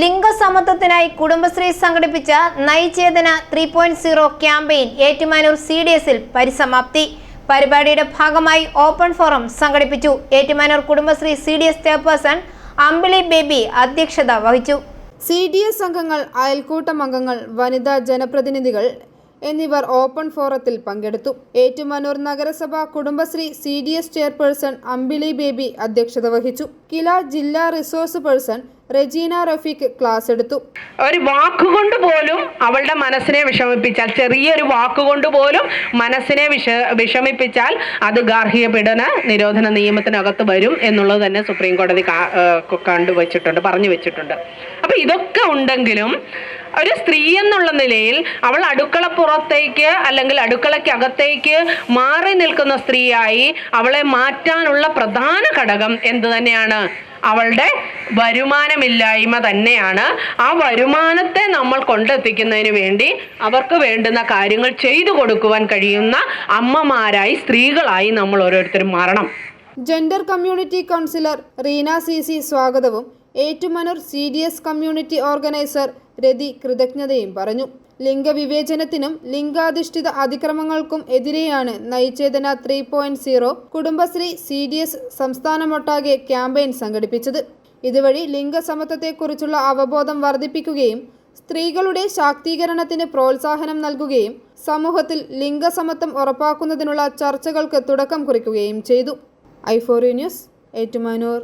ലിംഗസമത്വത്തിനായി കുടുംബശ്രീ സംഘടിപ്പിച്ച Nayi Chetana three point zero campaign Ettumanoor C D എസിൽ പരിസമാപ്തി. പരിപാടിയുടെ ഭാഗമായി ഓപ്പൺ ഫോറം സംഘടിപ്പിച്ചു Ettumanoor Kudumbashree C D S chairperson Ambili Baby അധ്യക്ഷത വഹിച്ചു. സി ഡി എസ് അംഗങ്ങൾ അയൽക്കൂട്ടം അംഗങ്ങൾ വനിതാ ജനപ്രതിനിധികൾ എന്നിവർ ഓപ്പൺ ഫോറത്തിൽ പങ്കെടുത്തു. ഏറ്റുമാനൂർ നഗരസഭ Kudumbashree C D S chairperson Ambili Baby അധ്യക്ഷത വഹിച്ചു. കില ജില്ലാ resource person Regina Rafeeq class എടുത്തു. ഒരു വാക്കുകൊണ്ട് പോലും അവളുടെ മനസ്സിനെ വിഷമിപ്പിച്ചാൽ ചെറിയൊരു വാക്കുകൊണ്ട് പോലും മനസ്സിനെ വിഷ വിഷമിപ്പിച്ചാൽ അത് ഗാർഹിക പീഡന നിരോധന നിയമത്തിനകത്ത് വരും എന്നുള്ളത് തന്നെ സുപ്രീം കോടതി കണ്ടുവച്ചിട്ടുണ്ട് പറഞ്ഞു വെച്ചിട്ടുണ്ട്. അപ്പൊ ഇതൊക്കെ ഉണ്ടെങ്കിലും ഒരു സ്ത്രീ എന്നുള്ള നിലയിൽ അവൾ അടുക്കള പുറത്തേക്ക് അല്ലെങ്കിൽ അടുക്കളയ്ക്കകത്തേക്ക് മാറി നിൽക്കുന്ന സ്ത്രീയായി അവളെ മാറ്റാനുള്ള പ്രധാന ഘടകം എന്ത് തന്നെയാണ്? അവളുടെ വരുമാനമില്ലായ്മ തന്നെയാണ്. ആ വരുമാനത്തെ നമ്മൾ കൊണ്ടെത്തിക്കുന്നതിന് വേണ്ടി അവർക്ക് വേണ്ടുന്ന കാര്യങ്ങൾ ചെയ്തു കൊടുക്കുവാൻ കഴിയുന്ന അമ്മമാരായി സ്ത്രീകളായി നമ്മൾ ഓരോരുത്തരും മാറണം. Gender community counsellor Reena C C സ്വാഗതവും Ettumanoor C D S community organiser Rathi കൃതജ്ഞതയും പറഞ്ഞു. ലിംഗവിവേചനത്തിനും ലിംഗാധിഷ്ഠിത അതിക്രമങ്ങൾക്കും എതിരെയാണ് Nayi Chetana three point zero Kudumbashree C D S സംസ്ഥാനമൊട്ടാകെ campaign സംഘടിപ്പിച്ചത്. ഇതുവഴി ലിംഗസമത്വത്തെക്കുറിച്ചുള്ള അവബോധം വർദ്ധിപ്പിക്കുകയും സ്ത്രീകളുടെ ശാക്തീകരണത്തിന് പ്രോത്സാഹനം നൽകുകയും സമൂഹത്തിൽ ലിംഗസമത്വം ഉറപ്പാക്കുന്നതിനുള്ള ചർച്ചകൾക്ക് തുടക്കം കുറിക്കുകയും ചെയ്തു. ഐഫോറി ന്യൂസ് ഏറ്റുമാനൂർ.